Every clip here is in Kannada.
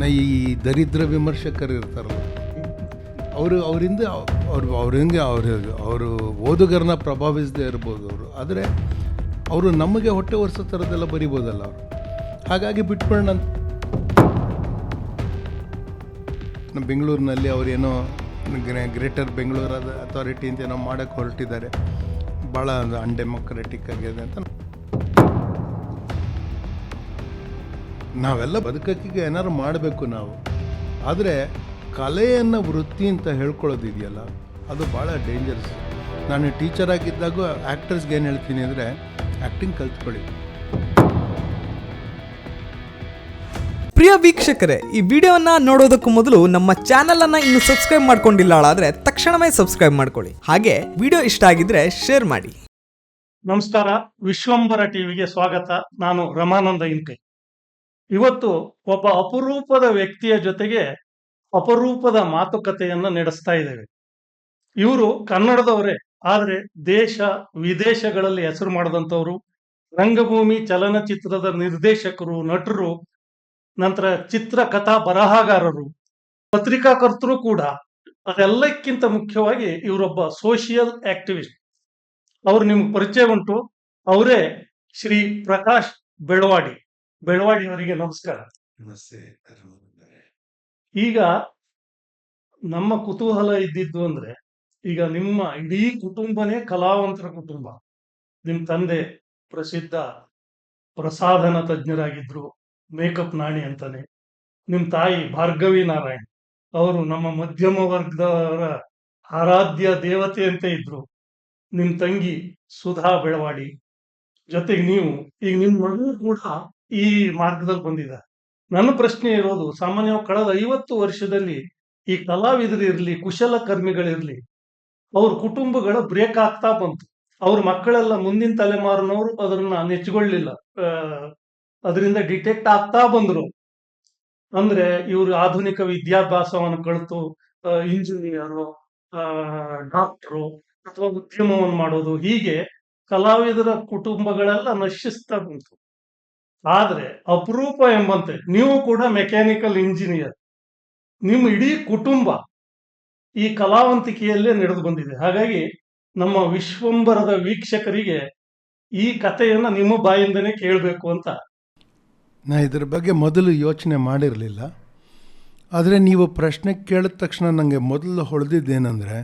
ಈ ದರಿದ್ರ ವಿಮರ್ಶಕರು ಇರ್ತಾರಲ್ಲ. ಅವರು ಅವರಿಂದ ಅವ್ರು ಅವ್ರಿಂದ ಅವ್ರ ಅವರು ಓದುಗರನ್ನ ಪ್ರಭಾವಿಸದೇ ಇರ್ಬೋದು ಅವರು. ಆದರೆ ಅವರು ನಮಗೆ ಹೊಟ್ಟೆ ಒರೆಸೋ ಥರದ್ದೆಲ್ಲ ಬರಿಬೋದಲ್ಲ ಅವರು. ಹಾಗಾಗಿ ಬಿಟ್ಕೊಂಡು ಅಂತ ನಮ್ಮ ಬೆಂಗಳೂರಿನಲ್ಲಿ ಅವರೇನೋ ಗ್ರೇಟರ್ ಬೆಂಗಳೂರು ಅಥಾರಿಟಿ ಅಂತ ಏನೋ ಮಾಡೋಕ್ಕೆ ಹೊರಟಿದ್ದಾರೆ. ಭಾಳ ಅನ್ಡೆಮೊಕ್ರೆಟಿಕ್ ಆಗಿದೆ ಅಂತ ನಾವೆಲ್ಲ ಬದುಕಕ್ಕೆ ಏನಾದ್ರು ಮಾಡಬೇಕು ನಾವು. ಆದರೆ ಕಲೆಯನ್ನು ವೃತ್ತಿ ಅಂತ ಹೇಳ್ಕೊಳ್ಳೋದಿದೆಯಲ್ಲ ಅದು ಭಾಳ ಡೇಂಜರಸ್ ನಾನು ಟೀಚರ್ ಆಗಿದ್ದಾಗ ಆ್ಯಕ್ಟರ್ಸ್ಗೆ ಏನು ಹೇಳ್ತೀನಿ ಅಂದರೆ ಆ್ಯಕ್ಟಿಂಗ್ ಕಲ್ತ್ಕೊಳ್ಳಿ. ಪ್ರಿಯ ವೀಕ್ಷಕರೇ ಈ ವಿಡಿಯೋನ ನೋಡೋದಕ್ಕೂ ಮೊದಲು ನಮ್ಮ ಚಾನೆಲ್ ಅನ್ನ ಇನ್ನು ಸಬ್ಸ್ಕ್ರೈಬ್ ಮಾಡ್ಕೊಂಡಿಲ್ಲ ಆದ್ರೆ ತಕ್ಷಣವೇ ಸಬ್ಸ್ಕ್ರೈಬ್ ಮಾಡ್ಕೊಳ್ಳಿ. ಹಾಗೆ ವಿಡಿಯೋ ಇಷ್ಟ ಆಗಿದ್ರೆ ಶೇರ್ ಮಾಡಿ. ನಮಸ್ಕಾರ ವಿಶ್ವಂಬರ ಟಿವಿಗೆ ಸ್ವಾಗತ. ನಾನು ರಮಾನಂದ ಇಂಕೆ ಇವತ್ತು ಒಬ್ಬ ಅಪರೂಪದ ವ್ಯಕ್ತಿಯ ಜೊತೆಗೆ ಅಪರೂಪದ ಮಾತುಕತೆಯನ್ನು ನಡೆಸ್ತಾ ಇದ್ದೇವೆ. ಇವರು ಕನ್ನಡದವರೇ, ಆದರೆ ದೇಶ ವಿದೇಶಗಳಲ್ಲಿ ಹೆಸರು ಮಾಡಿದಂಥವ್ರು, ರಂಗಭೂಮಿ ಚಲನಚಿತ್ರದ ನಿರ್ದೇಶಕರು, ನಟರು, ನಂತರ ಚಿತ್ರಕಥಾ ಬರಹಗಾರರು, ಪತ್ರಿಕಾಕರ್ತರು ಕೂಡ ಅದೆಲ್ಲಕ್ಕಿಂತ ಮುಖ್ಯವಾಗಿ ಇವರೊಬ್ಬ ಸೋಷಿಯಲ್ ಆಕ್ಟಿವಿಸ್ಟ್ ಅವರು ನಿಮ್ಗೆ ಪರಿಚಯ ಉಂಟು. ಅವರೇ ಶ್ರೀ ಪ್ರಕಾಶ್ ಬೆಳವಾಡಿ. ಬೆಳವಾಡಿ ಅವರಿಗೆ ನಮಸ್ಕಾರ ಈಗ ನಮ್ಮ ಕುತೂಹಲ ಇದ್ದಿದ್ದು ಅಂದ್ರೆ ಈಗ ನಿಮ್ಮ ಇಡೀ ಕುಟುಂಬನೇ ಕಲಾವಂತರ ಕುಟುಂಬ. ನಿಮ್ ತಂದೆ ಪ್ರಸಿದ್ಧ ಪ್ರಸಾಧನ ತಜ್ಞರಾಗಿದ್ರು ಮೇಕಪ್ ನಾಣಿ ಅಂತಾನೆ. ನಿಮ್ ತಾಯಿ ಭಾರ್ಗವಿ ನಾರಾಯಣ್ ಅವರು ನಮ್ಮ ಮಧ್ಯಮ ವರ್ಗದವರ ಆರಾಧ್ಯ ದೇವತೆ ಅಂತ ಇದ್ರು. ನಿಮ್ ತಂಗಿ ಸುಧಾ ಬೆಳವಾಡಿ. ಜೊತೆಗೆ ನೀವು ಈಗ ನಿಮ್ ಮಗು ಕೂಡ ಈ ಮಾರ್ಗದಲ್ಲಿ ಬಂದಿದೆ. ನನ್ನ ಪ್ರಶ್ನೆ ಇರೋದು, ಸಾಮಾನ್ಯವಾಗಿ ಕಳೆದ ಐವತ್ತು ವರ್ಷದಲ್ಲಿ ಈ ಕಲಾವಿದರು ಕುಶಲ ಕುಶಲಕರ್ಮಿಗಳಿರ್ಲಿ ಅವ್ರ ಕುಟುಂಬಗಳ ಬ್ರೇಕ್ ಆಗ್ತಾ ಬಂತು. ಅವ್ರ ಮಕ್ಕಳೆಲ್ಲ ಮುಂದಿನ ತಲೆಮಾರಿನವರು ಅದನ್ನ ನೆಚ್ಚಿಕೊಳ್ಳಿಲ್ಲ. ಅದರಿಂದ ಡಿಟೆಕ್ಟ್ ಆಗ್ತಾ ಬಂದ್ರು. ಅಂದ್ರೆ ಇವರು ಆಧುನಿಕ ವಿದ್ಯಾಭ್ಯಾಸವನ್ನು ಕಲಿತು ಇಂಜಿನಿಯರು ಡಾಕ್ಟ್ರು ಅಥವಾ ಉದ್ಯಮವನ್ನು ಮಾಡೋದು, ಹೀಗೆ ಕಲಾವಿದರ ಕುಟುಂಬಗಳೆಲ್ಲ ನಶಿಸ್ತಾ ಬಂತು. ಆದ್ರೆ ಅಪರೂಪ ಎಂಬಂತೆ ನೀವು ಕೂಡ ಮೆಕ್ಯಾನಿಕಲ್ ಇಂಜಿನಿಯರ್ ನಿಮ್ಮ ಇಡೀ ಕುಟುಂಬ ಈ ಕಲಾವಂತಿಕೆಯಲ್ಲೇ ನಡೆದು ಬಂದಿದೆ. ಹಾಗಾಗಿ ನಮ್ಮ ವಿಶ್ವಂಬರದ ವೀಕ್ಷಕರಿಗೆ ಈ ಕಥೆಯನ್ನು ನಿಮ್ಮ ಬಾಯಿಂದನೇ ಕೇಳಬೇಕು ಅಂತ. ನಾ ಇದ್ರ ಬಗ್ಗೆ ಮೊದಲು ಯೋಚನೆ ಮಾಡಿರಲಿಲ್ಲ. ಆದರೆ ನೀವು ಪ್ರಶ್ನೆ ಕೇಳಿದ ತಕ್ಷಣ ನನಗೆ ಮೊದಲು ಹೊಳೆದಿದ್ದೇನೆಂದರೆ,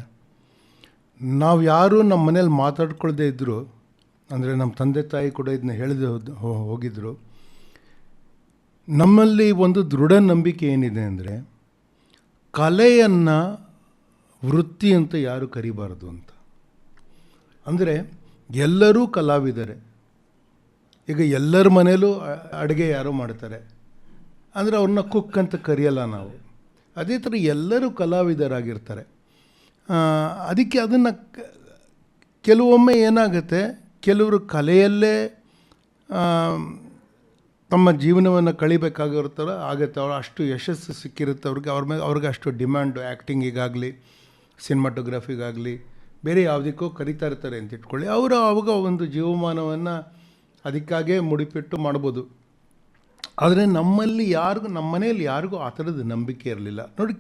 ನಾವು ಯಾರೂ ನಮ್ಮ ಮನೇಲಿ ಮಾತಾಡ್ಕೊಳ್ದೇ ಇದ್ದರು ಅಂದರೆ ನಮ್ಮ ತಂದೆ ತಾಯಿ ಕೂಡ ಇದನ್ನ ಹೇಳಿದ ಹೋಗಿದ್ದರು ನಮ್ಮಲ್ಲಿ ಒಂದು ದೃಢ ನಂಬಿಕೆ ಏನಿದೆ ಅಂದರೆ, ಕಲೆಯನ್ನು ವೃತ್ತಿ ಅಂತ ಯಾರು ಕರಿಬಾರದು ಅಂತ. ಅಂದರೆ, ಎಲ್ಲರೂ ಕಲಾವಿದರೆ. ಈಗ ಎಲ್ಲರ ಮನೇಲೂ ಅಡುಗೆ ಯಾರೋ ಮಾಡ್ತಾರೆ. ಅಂದರೆ ಅವ್ರನ್ನ ಕುಕ್ ಅಂತ ಕರೆಯಲ್ಲ ನಾವು. ಅದೇ ಥರ ಎಲ್ಲರೂ ಕಲಾವಿದರಾಗಿರ್ತಾರೆ. ಅದಕ್ಕೆ ಅದನ್ನು ಕೆಲವೊಮ್ಮೆ ಏನಾಗುತ್ತೆ, ಕೆಲವರು ಕಲೆಯಲ್ಲೇ ತಮ್ಮ ಜೀವನವನ್ನು ಕಳಿಬೇಕಾಗಿರ್ತಾರೆ ಆಗುತ್ತೆ ಅವ್ರು ಅಷ್ಟು ಯಶಸ್ಸು ಸಿಕ್ಕಿರುತ್ತೆ ಅವ್ರಿಗೆ. ಅವ್ರ ಮೇಲೆ ಅವ್ರಿಗೆ ಅಷ್ಟು ಡಿಮ್ಯಾಂಡು ಆ್ಯಕ್ಟಿಂಗಿಗಾಗಲಿ ಸಿನಿಮಾಟೋಗ್ರಫಿಗಾಗಲಿ ಬೇರೆ ಯಾವುದಕ್ಕೂ ಕರಿತಾ ಇರ್ತಾರೆ ಅಂತ ಇಟ್ಕೊಳ್ಳಿ. ಅವರು ಅವಾಗ ಒಂದು ಜೀವಮಾನವನ್ನು ಅದಕ್ಕಾಗೇ ಮುಡಿಪಿಟ್ಟು ಮಾಡ್ಬೋದು. ಆದರೆ ನಮ್ಮಲ್ಲಿ ಯಾರಿಗೂ, ನಮ್ಮ ಮನೆಯಲ್ಲಿ ಯಾರಿಗೂ ಆ ಥರದ ನಂಬಿಕೆ ಇರಲಿಲ್ಲ. ನೋಡಿ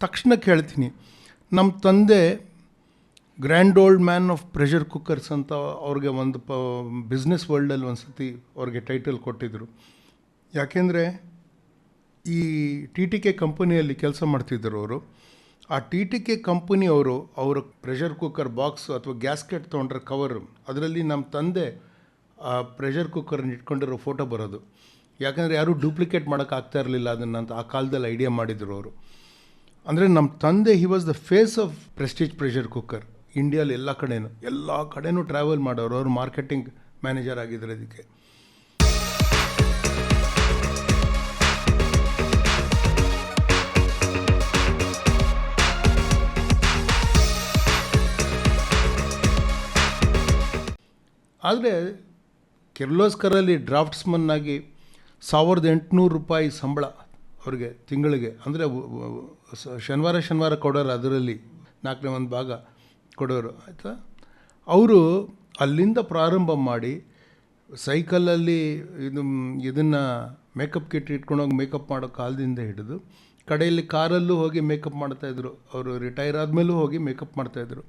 ತಕ್ಷಣಕ್ಕೆ ಹೇಳ್ತೀನಿ ನಮ್ಮ ತಂದೆ grand old man of pressure cookers ಅಂತ ಅವ್ರಿಗೆ ಒಂದು ಪ ಬಿಸ್ನೆಸ್ ವರ್ಲ್ಡಲ್ಲಿ ಒಂದು ಸತಿ ಅವ್ರಿಗೆ ಟೈಟಲ್ ಕೊಟ್ಟಿದ್ದರು ಯಾಕೆಂದರೆ ಈ ಟಿ ಟಿ ಕೆ ಕಂಪನಿಯಲ್ಲಿ ಕೆಲಸ ಮಾಡ್ತಿದ್ದರು ಅವರು. ಆ ಟಿ ಟಿ ಕೆ ಕಂಪನಿಯವರು ಅವರ ಪ್ರೆಷರ್ ಕುಕ್ಕರ್ ಬಾಕ್ಸ್ ಅಥವಾ ಗ್ಯಾಸ್ಕೆಟ್ ತೊಗೊಂಡ್ರೆ ಕವರು ಅದರಲ್ಲಿ ನಮ್ಮ ತಂದೆ ಆ ಪ್ರೆಷರ್ ಕುಕ್ಕರ್ನ ಇಟ್ಕೊಂಡಿರೋ ಫೋಟೋ ಬರೋದು. ಯಾಕಂದರೆ ಯಾರೂ ಡೂಪ್ಲಿಕೇಟ್ ಮಾಡೋಕ್ಕಾಗ್ತಾ ಇರಲಿಲ್ಲ ಅದನ್ನು ಅಂತ ಆ ಕಾಲದಲ್ಲಿ ಐಡಿಯಾ ಮಾಡಿದರು ಅವರು. ಅಂದರೆ ನಮ್ಮ ತಂದೆ he was the face of Prestige pressure cooker ಇಂಡಿಯಲ್ಲಿ ಎಲ್ಲ ಕಡೆನೂ ಎಲ್ಲ ಕಡೆನೂ ಟ್ರಾವೆಲ್ ಮಾಡೋರು ಅವರು ಮಾರ್ಕೆಟಿಂಗ್ ಮ್ಯಾನೇಜರ್ ಆಗಿದ್ದಾರೆ ಇದಕ್ಕೆ ಆದರೆ ಕಿರ್ಲೋಸ್ಕರಲ್ಲಿ ಡ್ರಾಫ್ಟ್ಸ್ಮನ್ ಆಗಿ ಸಾವಿರದ ಎಂಟುನೂರು ರೂಪಾಯಿ ಸಂಬಳ ಅವ್ರಿಗೆ ತಿಂಗಳಿಗೆ, ಅಂದರೆ ಶನಿವಾರ ಶನಿವಾರ ಕೊಡೋರು ಅದರಲ್ಲಿ ನಾಲ್ಕನೇ ಒಂದು ಭಾಗ. ಕೊಡೋರು, ಆಯಿತಾ? ಅವರು ಅಲ್ಲಿಂದ ಪ್ರಾರಂಭ ಮಾಡಿ ಸೈಕಲಲ್ಲಿ ಇದು ಇದನ್ನು ಮೇಕಪ್ ಕಿಟ್ ಇಟ್ಕೊಂಡೋಗಿ ಮೇಕಪ್ ಮಾಡೋ ಕಾಲದಿಂದ ಹಿಡಿದು ಕಡೆಯಲ್ಲಿ ಕಾರಲ್ಲೂ ಹೋಗಿ ಮೇಕಪ್ ಮಾಡ್ತಾಯಿದ್ರು ಅವರು ರಿಟೈರ್ ಆದಮೇಲೂ ಹೋಗಿ ಮೇಕಪ್ ಮಾಡ್ತಾಯಿದ್ರು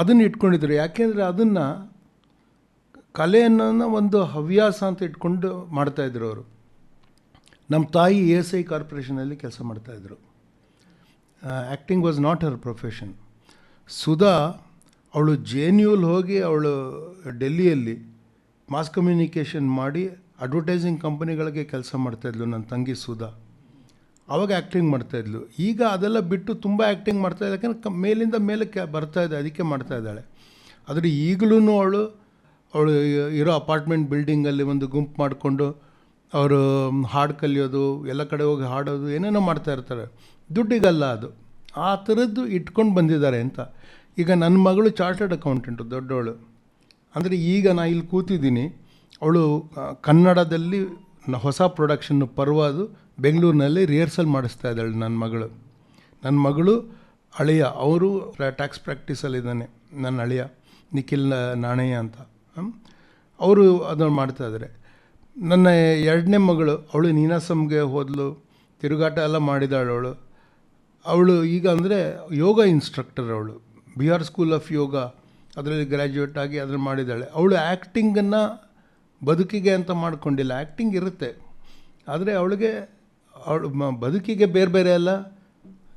ಅದನ್ನು ಇಟ್ಕೊಂಡಿದ್ರು. ಯಾಕೆಂದರೆ ಅದನ್ನು ಕಲೆಯನ್ನು ಒಂದು ಹವ್ಯಾಸ ಅಂತ ಇಟ್ಕೊಂಡು ಮಾಡ್ತಾಯಿದ್ರು ಅವರು. ನಮ್ಮ ತಾಯಿ ಎ ಎಸ್ ಐ ಕಾರ್ಪೊರೇಷನಲ್ಲಿ ಕೆಲಸ ಮಾಡ್ತಾಯಿದ್ರು acting was not her profession. Sudha, ಅವಳು ಜೆ ಎನ್ ಯುಲ್ ಹೋಗಿ ಅವಳು ಡೆಲ್ಲಿಯಲ್ಲಿ ಮಾಸ್ ಕಮ್ಯುನಿಕೇಷನ್ ಮಾಡಿ ಅಡ್ವರ್ಟೈಸಿಂಗ್ ಕಂಪನಿಗಳಿಗೆ ಕೆಲಸ ಮಾಡ್ತಾಯಿದ್ಲು ನನ್ನ ತಂಗಿ ಸುಧಾ. ಆವಾಗ ಆ್ಯಕ್ಟಿಂಗ್ ಮಾಡ್ತಾಯಿದ್ಲು ಈಗ ಅದೆಲ್ಲ ಬಿಟ್ಟು ತುಂಬ ಆ್ಯಕ್ಟಿಂಗ್ ಮಾಡ್ತಾಯಿದ್ದೆ ಯಾಕಂದ್ರೆ ಕ, ಮೇಲಿಂದ ಮೇಲಕ್ಕೆ ಕೆ, ಬರ್ತಾ ಇದೆ, ಅದಕ್ಕೆ ಮಾಡ್ತಾ ಇದ್ದಾಳೆ. ಆದರೆ ಈಗಲೂ ಅವಳು ಅವಳು ಇರೋ ಅಪಾರ್ಟ್ಮೆಂಟ್ ಬಿಲ್ಡಿಂಗಲ್ಲಿ ಒಂದು ಗುಂಪು ಮಾಡಿಕೊಂಡು ಅವರು, ಹಾಡು ಕಲಿಯೋದು, ಎಲ್ಲ ಕಡೆ ಹೋಗಿ ಹಾಡೋದು, ಏನೇನೋ ಮಾಡ್ತಾಯಿರ್ತಾರೆ ದುಡ್ಡಿಗಲ್ಲ ಅದು. ಆ ಥರದ್ದು ಇಟ್ಕೊಂಡು ಬಂದಿದ್ದಾರೆ ಅಂತ. ಈಗ ನನ್ನ ಮಗಳು ಚಾರ್ಟರ್ಡ್ ಅಕೌಂಟೆಂಟು, ದೊಡ್ಡವಳು. ಅಂದರೆ ಈಗ ನಾ ಇಲ್ಲಿ ಕೂತಿದ್ದೀನಿ. ಅವಳು ಕನ್ನಡದಲ್ಲಿ ಹೊಸ ಪ್ರೊಡಕ್ಷನ್ನು ಪರ್ವಾದು ಬೆಂಗಳೂರಿನಲ್ಲಿ ರಿಹರ್ಸಲ್ ಮಾಡಿಸ್ತಾ ಇದ್ದಾಳೆ ನನ್ನ ಮಗಳು. ನನ್ನ ಮಗಳು ಅಳಿಯ. ಅವರು ಟ್ಯಾಕ್ಸ್ ಪ್ರಾಕ್ಟೀಸಲ್ಲಿದ್ದಾನೆ ನನ್ನ ಅಳಿಯ. ನಿಖಿಲ್ ನಾಣಯ್ಯ ಅಂತ. ಅವರು ಅದನ್ನು ಮಾಡ್ತಾ ಇದ್ದಾರೆ ನನ್ನ ಎರಡನೇ ಮಗಳು, ಅವಳು ನೀನಾಸಮ್ಗೆ ಹೋದಲು, ತಿರುಗಾಟ ಎಲ್ಲ ಮಾಡಿದಾಳು ಅವಳು. ಅವಳು ಈಗ ಅಂದರೆ ಯೋಗ ಇನ್ಸ್ಟ್ರಕ್ಟರ್ ಅವಳು. ಬಿಹಾರ್ ಸ್ಕೂಲ್ ಆಫ್ ಯೋಗ ಅದರಲ್ಲಿ ಗ್ರ್ಯಾಜುಯೇಟ್ ಆಗಿ ಅದನ್ನು ಮಾಡಿದ್ದಾಳೆ. ಅವಳು ಆ್ಯಕ್ಟಿಂಗನ್ನು ಬದುಕಿಗೆ ಅಂತ ಮಾಡ್ಕೊಂಡಿಲ್ಲ. ಆ್ಯಕ್ಟಿಂಗ್ ಇರುತ್ತೆ. ಆದರೆ ಅವಳಿಗೆ, ಅವಳು ಬದುಕಿಗೆ ಬೇರೆ ಬೇರೆ ಎಲ್ಲ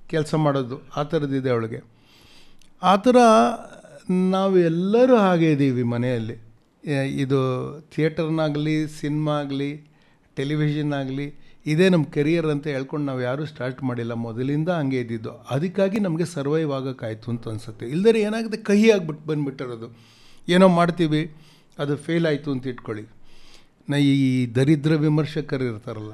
ಕೆಲಸ ಮಾಡೋದು ಆ ಥರದ್ದಿದೆ ಅವಳಿಗೆ. ಆ ಥರ ನಾವು ಎಲ್ಲರೂ ಹಾಗೆ ಇದ್ದೀವಿ ಮನೆಯಲ್ಲಿ. ಇದು ಥಿಯೇಟರ್ನಾಗಲಿ ಸಿನಿಮಾ ಆಗಲಿ ಟೆಲಿವಿಷನ್ ಆಗಲಿ ಇದೇ ನಮ್ಮ ಕೆರಿಯರ್ ಅಂತ ಹೇಳ್ಕೊಂಡು ನಾವು ಯಾರೂ ಸ್ಟಾರ್ಟ್ ಮಾಡಿಲ್ಲ. ಮೊದಲಿಂದ ಹಂಗೆ ಇದ್ದಿದ್ದು. ಅದಕ್ಕಾಗಿ ನಮಗೆ ಸರ್ವೈವ್ ಆಗೋಕ್ಕಾಯ್ತು ಅಂತ ಅನಿಸುತ್ತೆ. ಇಲ್ಲದೇ ಏನಾಗುತ್ತೆ? ಕಹಿ ಆಗಿಬಿಟ್ಟು ಬಂದುಬಿಟ್ಟಿರೋದು. ಏನೋ ಮಾಡ್ತೀವಿ, ಅದು ಫೇಲ್ ಆಯಿತು ಅಂತ ಇಟ್ಕೊಳ್ಳಿ. ನಾ ಈ ದರಿದ್ರ ವಿಮರ್ಶಕರು ಇರ್ತಾರಲ್ಲ.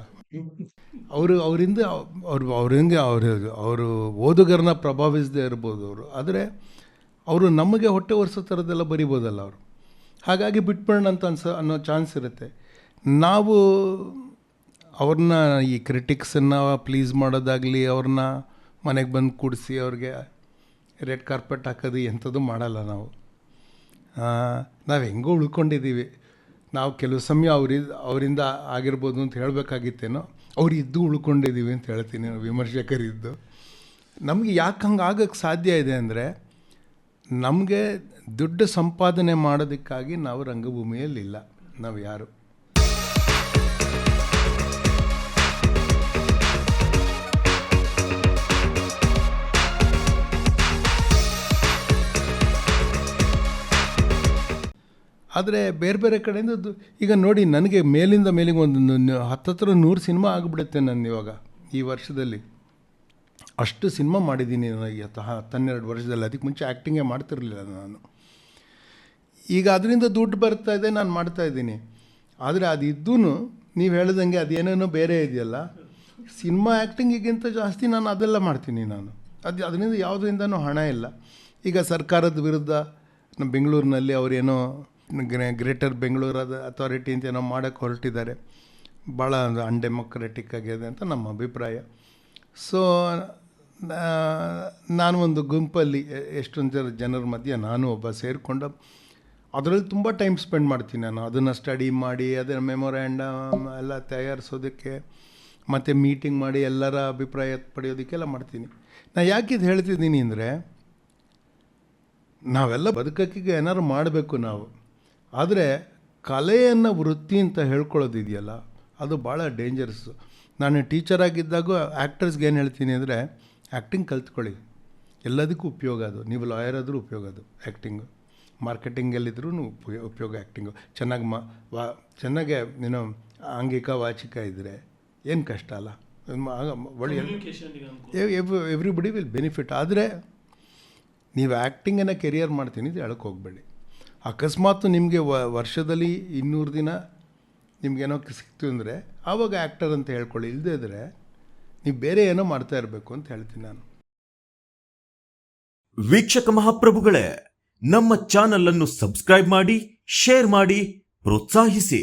ಅವರು ಅವರಿಂದ ಅವ್ರು ಅವರು ಅವರು ಓದುಗರನ್ನ ಪ್ರಭಾವಿಸದೇ ಇರ್ಬೋದು ಅವರು. ಆದರೆ ಅವರು ನಮಗೆ ಹೊಟ್ಟೆ ಒರೆಸೋ ಥರದ್ದೆಲ್ಲ ಬರಿಬೋದಲ್ಲ ಅವರು. ಹಾಗಾಗಿ ಬಿಟ್ಬಿಡೋಣ ಅಂತ ಅನ್ಸ ಅನ್ನೋ ಚಾನ್ಸ್ ಇರುತ್ತೆ. ನಾವು ಅವ್ರನ್ನ ಈ ಕ್ರಿಟಿಕ್ಸನ್ನು ಪ್ಲೀಸ್ ಮಾಡೋದಾಗಲಿ ಅವ್ರನ್ನ ಮನೆಗೆ ಬಂದು ಕೂಡಿಸಿ ಅವ್ರಿಗೆ ರೆಡ್ ಕಾರ್ಪೆಟ್ ಹಾಕೋದು ಎಂಥದ್ದು ಮಾಡಲ್ಲ ನಾವು. ನಾವು ಹೆಂಗೋ ಉಳ್ಕೊಂಡಿದ್ದೀವಿ ನಾವು ಕೆಲವು ಸಮಯ ಅವ್ರಿ, ಅವರಿಂದ ಆಗಿರ್ಬೋದು ಅಂತ ಹೇಳಬೇಕಾಗಿತ್ತೇನೋ, ಅವ್ರು ಇದ್ದು ಉಳ್ಕೊಂಡಿದ್ದೀವಿ ಅಂತ ಹೇಳ್ತೀನಿ ವಿಮರ್ಶಕರಿದ್ದು. ನಮಗೆ ಯಾಕೆ ಹಂಗೆ ಆಗೋಕ್ಕೆ ಸಾಧ್ಯ ಇದೆ ಅಂದರೆ, ನಮಗೆ ದುಡ್ಡು ಸಂಪಾದನೆ ಮಾಡೋದಕ್ಕಾಗಿ ನಾವು ರಂಗಭೂಮಿಯಲ್ಲಿಲ್ಲ. ನಾವು ಯಾರು? ಆದರೆ ಬೇರೆ ಬೇರೆ ಕಡೆಯಿಂದ ಈಗ ನೋಡಿ ನನಗೆ ಮೇಲಿಂದ ಮೇಲಿಗೆ ಒಂದು ಹತ್ತತ್ರ ನೂರು ಸಿನಿಮಾ ಆಗಿಬಿಡುತ್ತೆ ನಾನು ಇವಾಗ ಈ ವರ್ಷದಲ್ಲಿ. ಅಷ್ಟು ಸಿನಿಮಾ ಮಾಡಿದ್ದೀನಿ ನನಗೆ ಈ ಹತ್ತು ಹತ್ತೆರಡು ವರ್ಷದಲ್ಲಿ. ಅದಕ್ಕೆ ಮುಂಚೆ ಆ್ಯಕ್ಟಿಂಗೇ ಮಾಡ್ತಿರಲಿಲ್ಲ ನಾನು. ಈಗ ಅದರಿಂದ ದುಡ್ಡು ಬರ್ತಾ ಇದೆ, ನಾನು ಮಾಡ್ತಾ ಇದ್ದೀನಿ. ಆದರೆ ಅದಿದ್ದೂ ನೀವು ಹೇಳ್ದಂಗೆ ಅದೇನೇನೋ ಬೇರೆ ಇದೆಯಲ್ಲ. ಸಿನಿಮಾ ಆ್ಯಕ್ಟಿಂಗಿಗಿಂತ ಜಾಸ್ತಿ ನಾನು ಅದೆಲ್ಲ ಮಾಡ್ತೀನಿ ನಾನು. ಅದು ಅದರಿಂದ ಯಾವುದರಿಂದನೂ ಹಣ ಇಲ್ಲ. ಈಗ ಸರ್ಕಾರದ ವಿರುದ್ಧ ನಮ್ಮ ಬೆಂಗಳೂರಿನಲ್ಲಿ ಅವರೇನೋ ಗ್ರೇಟರ್ ಬೆಂಗಳೂರು ಅಥಾರಿಟಿ ಅಂತ ಏನೋ ಮಾಡೋಕ್ಕೆ ಹೊರಟಿದ್ದಾರೆ. ಭಾಳ ಅನ್ಡೆಮೊಕ್ರೆಟಿಕ್ ಆಗಿದೆ ಅಂತ ನಮ್ಮ ಅಭಿಪ್ರಾಯ. ಸೊ ನಾನು ಒಂದು ಗುಂಪಲ್ಲಿ ಎಷ್ಟೊಂದು ಜನ, ಜನರ ಮಧ್ಯೆ ನಾನು ಒಬ್ಬ ಸೇರಿಕೊಂಡು. ಅದರಲ್ಲಿ ತುಂಬ ಟೈಮ್ ಸ್ಪೆಂಡ್ ಮಾಡ್ತೀನಿ ನಾನು. ಅದನ್ನು ಸ್ಟಡಿ ಮಾಡಿ, ಅದರ ಮೆಮೊರ್ಯಾಂಡಮ್ ಎಲ್ಲ ತಯಾರಿಸೋದಕ್ಕೆ, ಮತ್ತು ಮೀಟಿಂಗ್ ಮಾಡಿ, ಎಲ್ಲರ ಅಭಿಪ್ರಾಯ ಪಡೆಯೋದಕ್ಕೆಲ್ಲ ಮಾಡ್ತೀನಿ. ನಾ ಯಾಕೆ ಇದು ಹೇಳ್ತಿದ್ದೀನಿ ಅಂದರೆ, ನಾವೆಲ್ಲ ಬದುಕಕ್ಕೆ ಏನಾದ್ರು ಮಾಡಬೇಕು ನಾವು. ಆದರೆ ಕಲೆಯನ್ನು ವೃತ್ತಿ ಅಂತ ಹೇಳ್ಕೊಳ್ಳೋದಿದೆಯಲ್ಲ ಅದು ಭಾಳ ಡೇಂಜರಸ್ಸು ನಾನು ಟೀಚರ್ ಆಗಿದ್ದಾಗ ಆ್ಯಕ್ಟರ್ಸ್ಗೆ ಏನು ಹೇಳ್ತೀನಿ ಅಂದರೆ ಆ್ಯಕ್ಟಿಂಗ್ ಕಲ್ತ್ಕೊಳ್ಳಿ. ಎಲ್ಲದಕ್ಕೂ ಉಪಯೋಗ ಅದು. ನೀವು ಲಾಯರ್ ಆದರೂ ಉಪಯೋಗ ಅದು ಆ್ಯಕ್ಟಿಂಗು ಮಾರ್ಕೆಟಿಂಗಲ್ಲಿದ್ರೂ ಉಪಯೋಗ ಉಪಯೋಗ ಆ್ಯಕ್ಟಿಂಗು ಚೆನ್ನಾಗಿ ಮಾ ವಾ ಚೆನ್ನಾಗೆ ಏನೋ ಆಂಗಿಕ ವಾಚಿಕ ಇದ್ದರೆ ಏನು ಕಷ್ಟ ಅಲ್ಲ. ಒಳ್ಳೆಯ ಎವ್ರಿಬಡಿ ವಿಲ್ ಬೆನಿಫಿಟ್ ಆದರೆ ನೀವು ಆ್ಯಕ್ಟಿಂಗನ್ನು ಕೆರಿಯರ್ ಮಾಡ್ತೀನಿ ಇದು ಹೇಳಕ್ಕೆ ಹೋಗಬೇಡಿ. ಅಕಸ್ಮಾತ್ ನಿಮಗೆ ವರ್ಷದಲ್ಲಿ ಇನ್ನೂರು ದಿನ ನಿಮಗೇನೋ ಸಿಕ್ತು ಅಂದರೆ ಆವಾಗ ಆ್ಯಕ್ಟರ್ ಅಂತ ಹೇಳ್ಕೊಳ್ಳಿ ಇಲ್ಲದೇ ಇದ್ದರೆ ನೀವು ಬೇರೆ ಏನೋ ಮಾಡ್ತಾ ಇರಬೇಕು ಅಂತ ಹೇಳ್ತೀನಿ ನಾನು. ವೀಕ್ಷಕ ಮಹಾಪ್ರಭುಗಳೇ, ನಮ್ಮ ಚಾನಲನ್ನು ಸಬ್ಸ್ಕ್ರೈಬ್ ಮಾಡಿ ಶೇರ್ ಮಾಡಿ, ಪ್ರೋತ್ಸಾಹಿಸಿ.